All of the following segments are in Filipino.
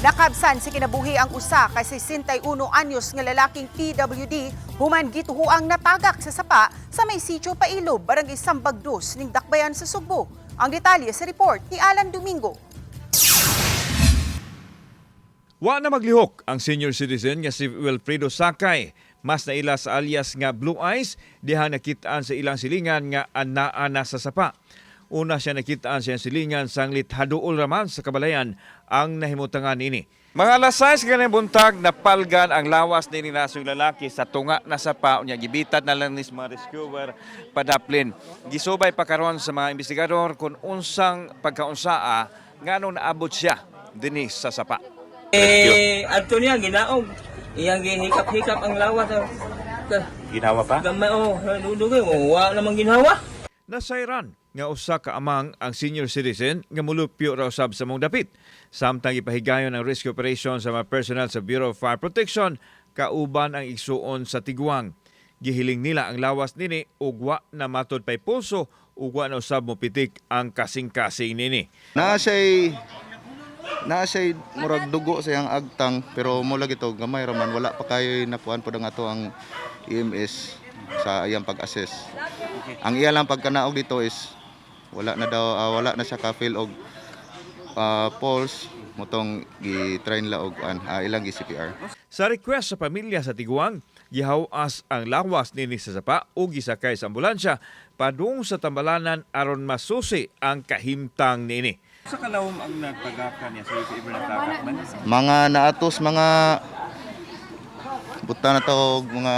Nakabsan si kinabuhi ang usa kay 61 anyos nga lalaking PWD human gituhuang natagak sa sapa sa may sitio Pailob, barangay Sambagdos ning Dakbayan sa Sugbo. Ang detalye sa report ni Alan Domingo. Wa na maglihok ang senior citizen nga si Wilfredo Sakay. Mas naila sa alias nga Blue Eyes diha nakitaan sa ilang silingan nga anaa na sa sapa. Una siya nakitaan sa silingan sanglit haduol raman sa kabalayan ang nahimutangan ini. Mga alas 6 ganang buntag napalgan ang lawas ni nasong lalaki sa tunga na sapa unya gibitat na lang ni sa mga rescuer padaplin. Gisubay pa karon sa mga investigador kung unsang pagkaunsaa nganong naabot siya dinis sa sapa. Eh, adto niya, ginaog. Iyang gihikap-hikap ang lawas. Ginawa pa? Gamay, oh, dudugay, oh, wa namang ginawa. Nasayran nga usa ka amang ang senior citizen nga mulupyo raw sab sa mong dapit. Samtang ipahigayon ang rescue operation sa mga personnel sa Bureau of Fire Protection kauban ang igsuon sa Tiguang. Gihiling nila ang lawas nini ug wa na matod pay pulso ug wa na usab mo pitik ang kasing-kasing nini. Naa siya'y naa siya'y murag dugo sa iyang agtang pero mula gito gamay raman wala pa kayo nakuan po nga to ang EMS sa iyang pag-assess. Ang iya lang pagkanaog dito is wala na daw ah, wala na siya ka feel og ah, pulse motong gi-train la og an ah, ilang gi CPR. Sa request sa pamilya sa Tiguang, gihawas ang lawas nini sa sapa o gisakay sa ambulansya padung sa tambalanan aron masusi ang kahimtang nini. Sa kalawom ang nagtagakan niya sa iba natagak man? Mga naatos mga buta na to mga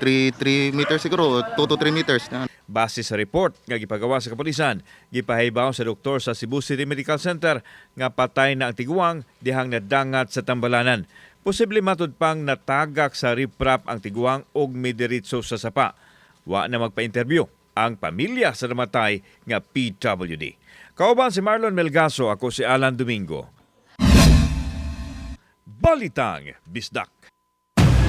3 3 meters siguro 2 to 3 meters Base sa report nga gipagawa sa kapulisan, gipahibaw sa doktor sa Cebu City Medical Center nga patay na ang tiguang dihang nadangat sa tambalanan. Posible matud pang natagak sa riprap ang tiguang og midiritso sa sapa. Wa na magpa-interview ang pamilya sa namatay nga PWD. Kauban si Marlon Melgaso, ako si Alan Domingo. Balitang Bisdak.